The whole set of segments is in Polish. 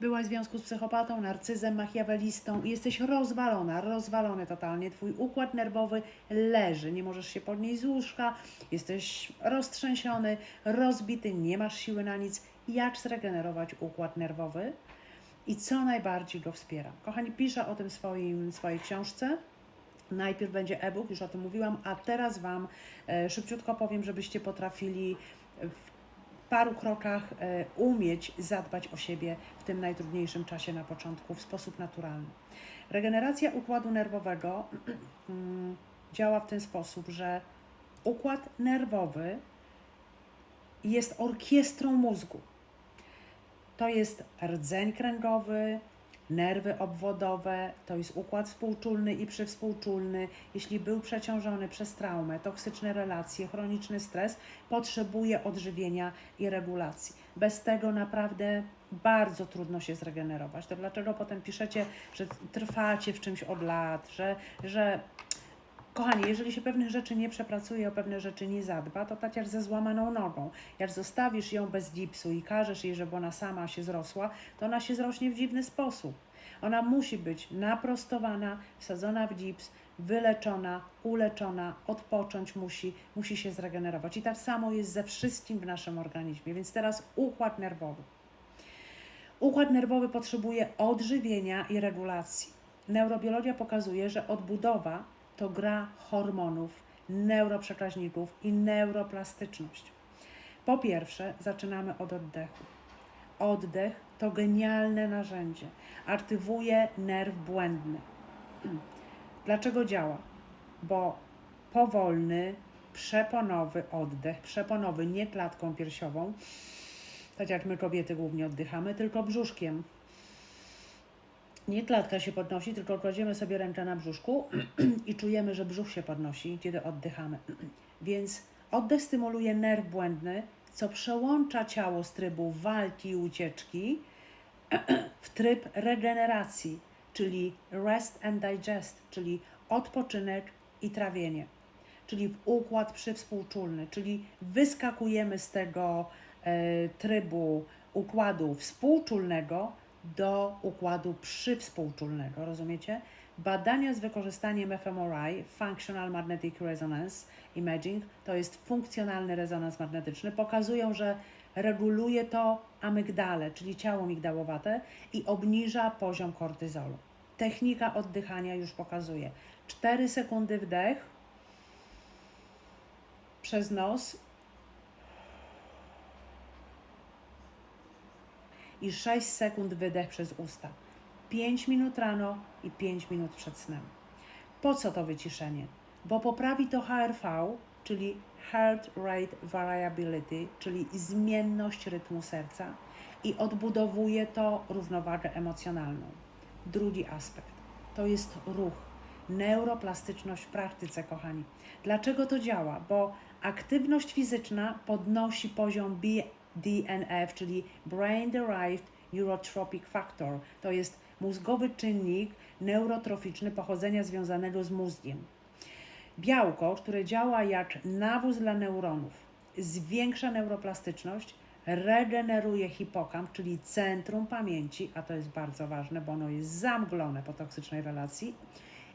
byłaś w związku z psychopatą, narcyzem, machiawelistą i jesteś rozwalona, rozwalony totalnie. Twój układ nerwowy leży, nie możesz się podnieść z łóżka, jesteś roztrzęsiony, rozbity, nie masz siły na nic. Jak zregenerować układ nerwowy i co najbardziej go wspiera? Kochani, piszę o tym w swoim, swojej książce. Najpierw będzie e-book, już o tym mówiłam, a teraz Wam e, szybciutko powiem, żebyście potrafili w paru krokach e, umieć zadbać o siebie w tym najtrudniejszym czasie na początku w sposób naturalny. Regeneracja układu nerwowego mm, działa w ten sposób, że układ nerwowy jest orkiestrą mózgu. To jest rdzeń kręgowy, nerwy obwodowe, to jest układ współczulny i przywspółczulny. Jeśli był przeciążony przez traumę, toksyczne relacje, chroniczny stres, potrzebuje odżywienia i regulacji. Bez tego naprawdę bardzo trudno się zregenerować. To dlaczego potem piszecie, że trwacie w czymś od lat, że, że Kochani, jeżeli się pewnych rzeczy nie przepracuje, o pewne rzeczy nie zadba, to tak jak ze złamaną nogą. Jak zostawisz ją bez gipsu i każesz jej, żeby ona sama się zrosła, to ona się zrośnie w dziwny sposób. Ona musi być naprostowana, wsadzona w gips, wyleczona, uleczona, odpocząć musi, musi się zregenerować. I tak samo jest ze wszystkim w naszym organizmie. Więc teraz układ nerwowy. Układ nerwowy potrzebuje odżywienia i regulacji. Neurobiologia pokazuje, że odbudowa to gra hormonów, neuroprzekaźników i neuroplastyczność. Po pierwsze, zaczynamy od oddechu. Oddech to genialne narzędzie. Aktywuje nerw błędny. Dlaczego działa? Bo powolny, przeponowy oddech, przeponowy nie klatką piersiową, tak jak my kobiety głównie oddychamy, tylko brzuszkiem. Nie klatka się podnosi, tylko kładziemy sobie rękę na brzuszku i czujemy, że brzuch się podnosi, kiedy oddychamy. Więc oddech stymuluje nerw błędny, co przełącza ciało z trybu walki i ucieczki w tryb regeneracji, czyli rest and digest, czyli odpoczynek i trawienie, czyli w układ przywspółczulny, czyli wyskakujemy z tego e, trybu układu współczulnego do układu przywspółczulnego, rozumiecie? Badania z wykorzystaniem fMRI, Functional Magnetic Resonance Imaging, to jest funkcjonalny rezonans magnetyczny, pokazują, że reguluje to amygdale, czyli ciało migdałowate i obniża poziom kortyzolu. Technika oddychania już pokazuje. 4 sekundy wdech przez nos i 6 sekund wydech przez usta. 5 minut rano i 5 minut przed snem. Po co to wyciszenie? Bo poprawi to HRV, czyli Heart Rate Variability, czyli zmienność rytmu serca i odbudowuje to równowagę emocjonalną. Drugi aspekt to jest ruch, neuroplastyczność w praktyce, kochani. Dlaczego to działa? Bo aktywność fizyczna podnosi poziom BDNF, czyli Brain Derived Neurotropic Factor. To jest mózgowy czynnik neurotroficzny pochodzenia związanego z mózgiem. Białko, które działa jak nawóz dla neuronów, zwiększa neuroplastyczność, regeneruje hipokamp, czyli centrum pamięci, a to jest bardzo ważne, bo ono jest zamglone po toksycznej relacji.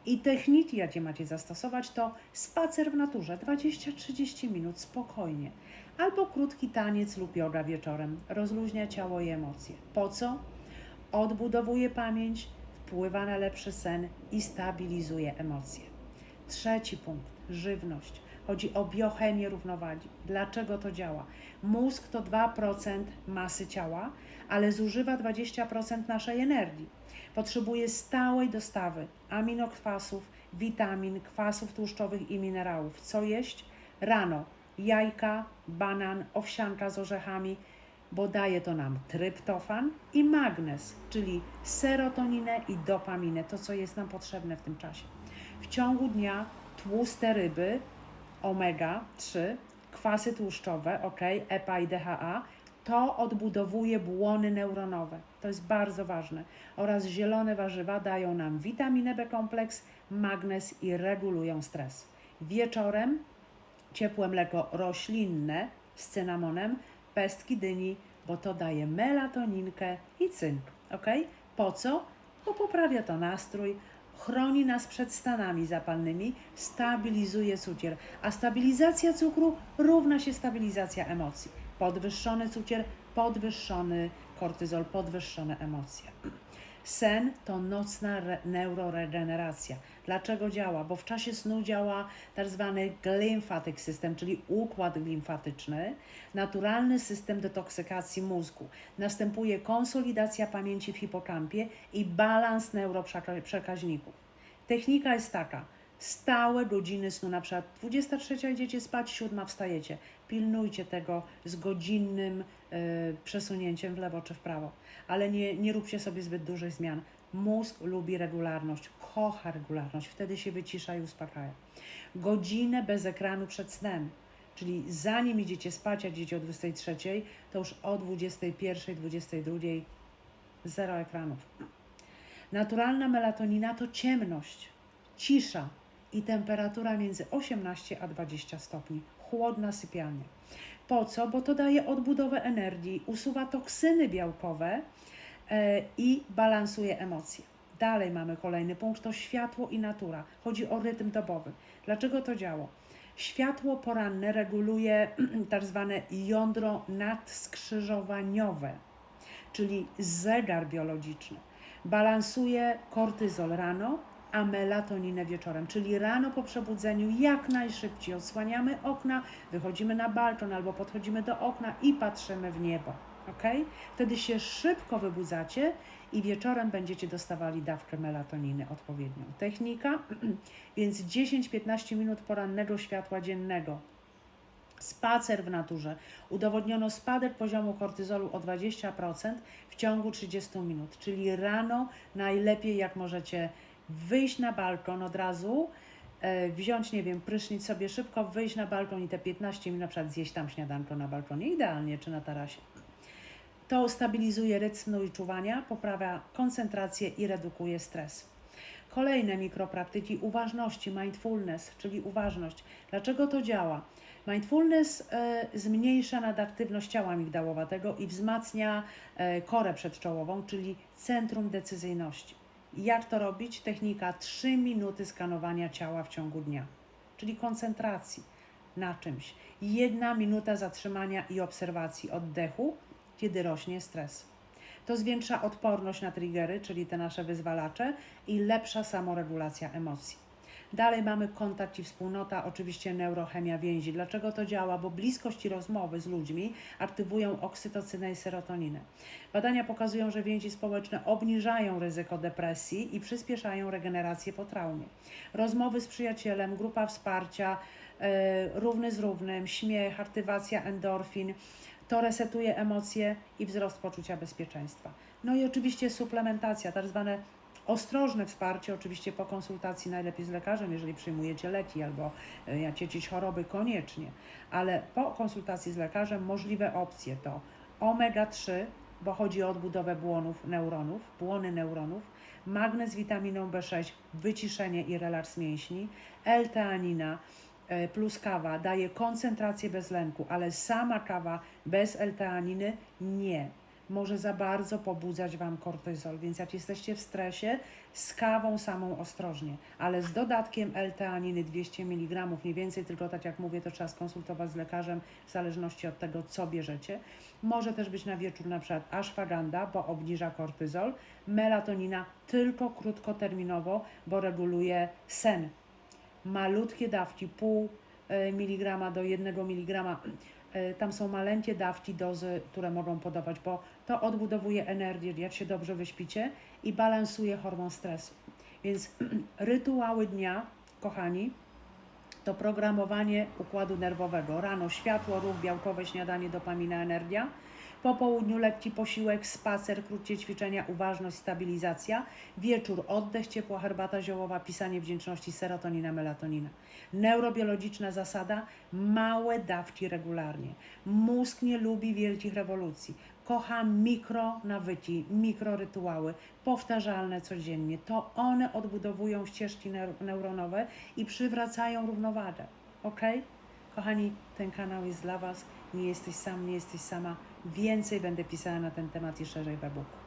I techniki, jakie macie zastosować, to spacer w naturze 20-30 minut spokojnie, albo krótki taniec lub yoga wieczorem. Rozluźnia ciało i emocje. Po co? Odbudowuje pamięć, wpływa na lepszy sen i stabilizuje emocje. Trzeci punkt żywność. Chodzi o biochemię równowagi. Dlaczego to działa? Mózg to 2% masy ciała, ale zużywa 20% naszej energii. Potrzebuje stałej dostawy aminokwasów, witamin, kwasów tłuszczowych i minerałów. Co jeść? Rano jajka, banan, owsianka z orzechami, bo daje to nam tryptofan i magnez, czyli serotoninę i dopaminę, to co jest nam potrzebne w tym czasie. W ciągu dnia tłuste ryby, omega-3, kwasy tłuszczowe, ok, EPA i DHA, to odbudowuje błony neuronowe. To jest bardzo ważne. Oraz zielone warzywa dają nam witaminę B kompleks, magnez i regulują stres. Wieczorem ciepłe mleko roślinne z cynamonem, pestki dyni, bo to daje melatoninkę i cynk. ok? Po co? Bo poprawia to nastrój, chroni nas przed stanami zapalnymi, stabilizuje cukier. A stabilizacja cukru równa się stabilizacja emocji. Podwyższony cukier, podwyższony kortyzol, podwyższone emocje. Sen to nocna re- neuroregeneracja. Dlaczego działa? Bo w czasie snu działa tak zwany glymphatic system, czyli układ limfatyczny, naturalny system detoksykacji mózgu. Następuje konsolidacja pamięci w hipokampie i balans neuroprzekaźników. Technika jest taka. Stałe godziny snu, na przykład 23 idziecie spać, 7 wstajecie. Pilnujcie tego z godzinnym y, przesunięciem w lewo czy w prawo, ale nie, nie róbcie sobie zbyt dużych zmian. Mózg lubi regularność, kocha regularność, wtedy się wycisza i uspokaja. Godzinę bez ekranu przed snem, czyli zanim idziecie spać, a idziecie o 23, to już o 21, 22 zero ekranów. Naturalna melatonina to ciemność, cisza i temperatura między 18 a 20 stopni. Chłodna sypialnia. Po co? Bo to daje odbudowę energii, usuwa toksyny białkowe e, i balansuje emocje. Dalej mamy kolejny punkt, to światło i natura. Chodzi o rytm dobowy. Dlaczego to działa? Światło poranne reguluje tak zwane jądro nadskrzyżowaniowe czyli zegar biologiczny. Balansuje kortyzol rano, a melatoninę wieczorem, czyli rano po przebudzeniu jak najszybciej odsłaniamy okna, wychodzimy na balkon albo podchodzimy do okna i patrzymy w niebo. Ok? Wtedy się szybko wybudzacie i wieczorem będziecie dostawali dawkę melatoniny odpowiednią. Technika, więc 10-15 minut porannego światła dziennego Spacer w naturze. Udowodniono spadek poziomu kortyzolu o 20% w ciągu 30 minut, czyli rano najlepiej jak możecie wyjść na balkon od razu, e, wziąć, nie wiem, prysznic sobie szybko, wyjść na balkon i te 15 minut na przykład zjeść tam śniadanko na balkonie, idealnie, czy na tarasie. To stabilizuje rytm snu i czuwania, poprawia koncentrację i redukuje stres. Kolejne mikropraktyki uważności, mindfulness, czyli uważność. Dlaczego to działa? Mindfulness e, zmniejsza nadaktywność ciała migdałowatego i wzmacnia e, korę przedczołową, czyli centrum decyzyjności. Jak to robić? Technika 3 minuty skanowania ciała w ciągu dnia, czyli koncentracji na czymś. Jedna minuta zatrzymania i obserwacji oddechu, kiedy rośnie stres. To zwiększa odporność na triggery, czyli te nasze wyzwalacze, i lepsza samoregulacja emocji. Dalej mamy kontakt i wspólnota, oczywiście neurochemia więzi. Dlaczego to działa? Bo bliskość i rozmowy z ludźmi aktywują oksytocynę i serotoninę. Badania pokazują, że więzi społeczne obniżają ryzyko depresji i przyspieszają regenerację po traumie. Rozmowy z przyjacielem, grupa wsparcia, e, równy z równym, śmiech, aktywacja endorfin, to resetuje emocje i wzrost poczucia bezpieczeństwa. No i oczywiście suplementacja, tak zwane ostrożne wsparcie, oczywiście po konsultacji najlepiej z lekarzem, jeżeli przyjmujecie leki albo e, jak jakieś choroby, koniecznie, ale po konsultacji z lekarzem możliwe opcje to omega-3, bo chodzi o odbudowę błonów neuronów, błony neuronów, magnez, witaminą B6, wyciszenie i relaks mięśni, L-teanina, e, plus kawa daje koncentrację bez lęku, ale sama kawa bez L-teaniny nie. Może za bardzo pobudzać Wam kortyzol, więc jak jesteście w stresie, z kawą samą ostrożnie, ale z dodatkiem L-teaniny 200 mg, mniej więcej, tylko tak jak mówię, to trzeba skonsultować z lekarzem w zależności od tego, co bierzecie. Może też być na wieczór na przykład ashwagandha, bo obniża kortyzol, melatonina tylko krótkoterminowo, bo reguluje sen, malutkie dawki, pół e, miligrama do jednego miligrama. E, Tam są maleńkie dawki, dozy, które mogą podawać, bo to odbudowuje energię, jak się dobrze wyśpicie i balansuje hormon stresu. Więc rytuały dnia, kochani, to programowanie układu nerwowego. Rano światło, ruch, białkowe śniadanie, dopamina, energia. Po południu lekki posiłek, spacer, krótkie ćwiczenia, uważność, stabilizacja. Wieczór oddech, ciepła herbata ziołowa, pisanie wdzięczności, serotonina, melatonina. Neurobiologiczna zasada, małe dawki regularnie. Mózg nie lubi wielkich rewolucji. Kocha mikro nawyki, mikrorytuały, powtarzalne codziennie. To one odbudowują ścieżki neur- neuronowe i przywracają równowagę. Ok? Kochani, ten kanał jest dla Was. Nie jesteś sam, nie jesteś sama. Więcej będę pisała na ten temat i szerzej w e-booku.